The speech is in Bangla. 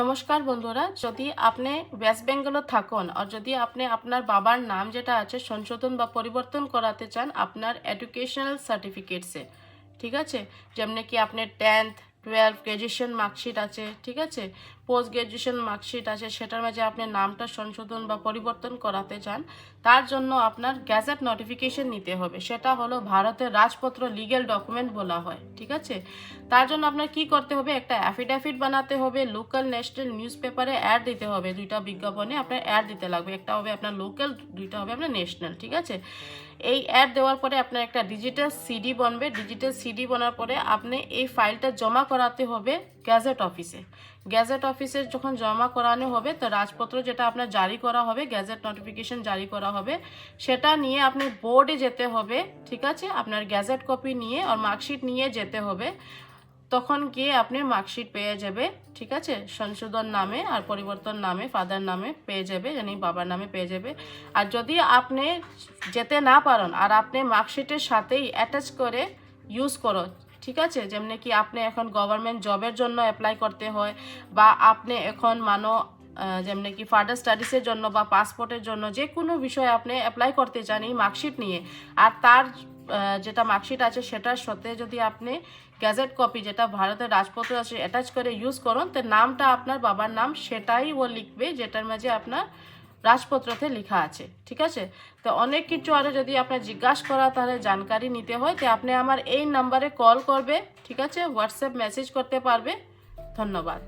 নমস্কার বন্ধুরা, যদি আপনি ওয়েস্ট বেঙ্গলে থাকুন আর যদি আপনি আপনার বাবার নাম যেটা আছে সংশোধন বা পরিবর্তন করাতে চান, আপনার এডুকেশনাল সার্টিফিকেটসে ঠিক আছে? যেমনি কি আপনার টেন্থ টুয়েলভ গ্র্যাজুয়েশন মার্কশিট আছে, ঠিক আছে? পোস্ট গ্র্যাজুয়েশন মার্কশিট আছে, সেটার মাঝে আপনি নামটা সংশোধন বা পরিবর্তন করাতে চান, তার জন্য আপনার গ্যাজেট নোটিফিকেশন নিতে হবে। সেটা হলো ভারতের রাজপত্র লিগেল ডকুমেন্ট বলা হয়, ঠিক আছে? তার জন্য আপনার কি করতে হবে? একটা অ্যাফিডেভিট বানাতে হবে লোকাল ন্যাশনাল নিউজ পেপারে অ্যাড দিতে হবে, দুইটা বিজ্ঞাপনে আপনার অ্যাড দিতে লাগবে। একটা হবে আপনার লোকাল দুইটা হবে আপনার ন্যাশনাল ঠিক আছে? এই অ্যাড দেওয়ার পরে আপনার একটা ডিজিটাল সিডি বনবে। ডিজিটাল সিডি বনার পরে আপনি এই ফাইলটা জমা করাতে হবে গ্যাজেট অফিসে। গ্যাজেট অফিসে যখন জমা করানো হবে, তো রাজপত্র যেটা আপনার জারি করা হবে, গ্যাজেট নোটিফিকেশন জারি করা হবে, সেটা নিয়ে আপনি বোর্ডে যেতে হবে, ঠিক আছে? আপনার গ্যাজেট কপি নিয়ে আর মার্কশিট নিয়ে যেতে হবে। তখন গিয়ে আপনি মার্কশিট পেয়ে যাবে, ঠিক আছে? সংশোধন নামে আর পরিবর্তন নামে ফাদার নামে পেয়ে যাবে জানি বাবার নামে পেয়ে যাবে। আর যদি আপনি যেতে না পারেন, আর আপনি মার্কশিটের সাথেই অ্যাটাচ করে ইউজ করো ঠিক আছে? যেমনি কি আপনি এখন গভর্নমেন্ট জবের জন্য অ্যাপ্লাই করতে হয় বা আপনি এখন মানো যেমনি কি ফার্দার স্টাডিজের জন্য বা পাসপোর্টের জন্য যে কোনো বিষয়ে আপনি অ্যাপ্লাই করতে চান এই মার্কশিট নিয়ে। আর তার যেটা মার্কশিট আছে সেটার সাথে যদি আপনি গ্যাজেট কপি যেটা ভারতের রাজপত্র আছে অ্যাটাচ করে ইউজ করুন তো নামটা আপনার বাবার নাম সেটাই ও লিখবে যেটার মাঝে আপনার রাজপত্রতে লেখা আছে, ঠিক আছে? তো অনেক কিছু আরও যদি আপনার জিজ্ঞাসা করা তাহলে জানকারি নিতে হয়, তো আপনি আমার এই নাম্বারে কল করবে, ঠিক আছে? হোয়াটসঅ্যাপ মেসেজ করতে পারবে। ধন্যবাদ।